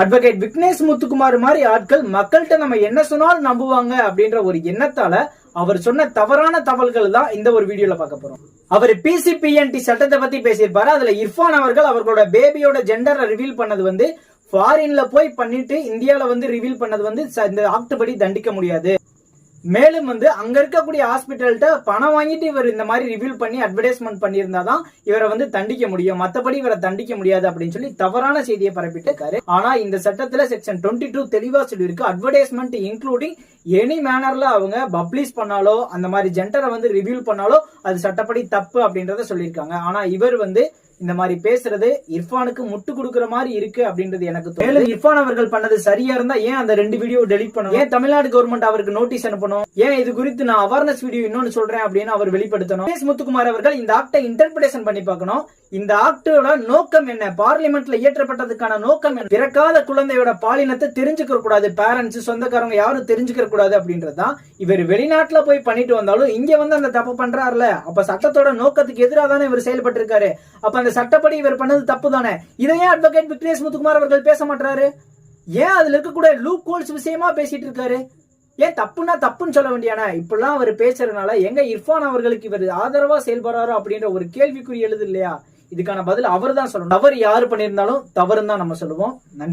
Advocate Vignesh Muthukumar மாதிரி ஆட்கள் மக்கள்கிட்ட நம்ம என்ன சொன்னாலும் நம்புவாங்க அப்படின்ற ஒரு எண்ணத்தால அவர் சொன்ன தவறான தகவல்கள் தான் இந்த ஒரு வீடியோல பார்க்க போறோம். அவர் பிசிபிஎன்டி சட்டத்தை பத்தி பேசியிருப்பாரு. அதுல இர்ஃபான் அவர்கள் அவர்களோட பேபியோட ஜெண்டரை ரிவீல் பண்ணது வந்து ஃபாரின்ல போய் பண்ணிட்டு இந்தியால வந்து ரிவீல் பண்ணது வந்து இந்த ஆக்ட் படி தண்டிக்க முடியாது. மேலும் வந்து அங்க இருக்கக்கூடிய ஹாஸ்பிட்டல்கிட்ட பணம் வாங்கிட்டு இவர் இந்த மாதிரி ரிவீல் பண்ணி அட்வர்டைஸ்மெண்ட் பண்ணியிருந்தாதான் இவரை வந்து தண்டிக்க முடியும். மத்தபடி இவரை தண்டிக்க முடியாது அப்படின்னு சொல்லி தவறான செய்தியை பரப்பிட்டு இருக்காரு ஆனா இந்த சட்டத்துல செக்ஷன் டுவெண்ட்டி டூ தெளிவா சொல்லியிருக்கு. அட்வர்டைஸ்மெண்ட் இன்க்ளூடிங் எனி மேனர்ல அவங்க பப்ளிஷ் பண்ணாலோ அந்த மாதிரி ஜெண்டரை வந்து ரிவீல் பண்ணாலோ அது சட்டப்படி தப்பு அப்படின்றத சொல்லியிருக்காங்க. ஆனா இவர் வந்து இந்த மாதிரி பேசுறது இர்ஃபானுக்கு முட்டு கொடுக்குற மாதிரி இருக்கு அப்படின்றது எனக்கு மேலும் இர்ஃபான் அவர்கள் பண்ணது சரியா இருந்தா ஏன் அந்த ரெண்டு வீடியோ டெலிட் பண்ணணும்? ஏன் தமிழ்நாடு கவர்மெண்ட் அவருக்கு நோட்டீஸ் அனுப்பணும்? ஏன் இது குறித்து நான் அவேர்னஸ் வீடியோ இன்னொன்னு சொல்றேன் அப்படின்னு அவர் வெளிப்படுத்தணும்? எஸ் முத்துக்குமார் அவர்கள் இந்த ஆக்டை இன்டர்பிரேஷன் பண்ணி பார்க்கணும். இந்த ஆக்டோட நோக்கம் என்ன? பார்லிமெண்ட்ல இயற்றப்பட்டதுக்கான நோக்கம் என்ன? பிறக்காத குழந்தையோட பாலினத்தை தெரிஞ்சுக்க கூடாது. பேரண்ட்ஸ் சொந்தக்காரங்க யாரும் தெரிஞ்சுக்க கூடாது அப்படின்றதுதான் இவர் வெளிநாட்டுல போய் பண்ணிட்டு வந்தாலும் இங்க வந்து அந்த தப்பு பண்றாருல. அப்ப சட்டத்தோட நோக்கத்துக்கு எதிராக தானே இவர் செயல்பட்டு இருக்காரு அப்ப அந்த சட்டப்படி இவர் பண்ணது தப்பு தானே இதையே அட்வொகேட் விக்னேஷ் முத்துக்குமார் அவர்கள் பேச மாட்டாரு ஏன் அதுல இருக்கக்கூடிய லூப் கோல்ஸ் விஷயமா பேசிட்டு இருக்காரு? ஏன் தப்புன்னா தப்புன்னு சொல்ல வேண்டியானா? இப்படிலாம் அவர் பேசுறதுனால எங்க இர்ஃபான் அவர்களுக்கு இவர் ஆதரவா செயல்படுறாரோ அப்படின்ற ஒரு கேள்விக்குறி எழுது இல்லையா? இதுக்கான பதில் அவர் தான் சொல்லணும். தவறு யாரு பண்ணியிருந்தாலும் தவறுன்னு தான் நம்ம சொல்லுவோம். நன்றி.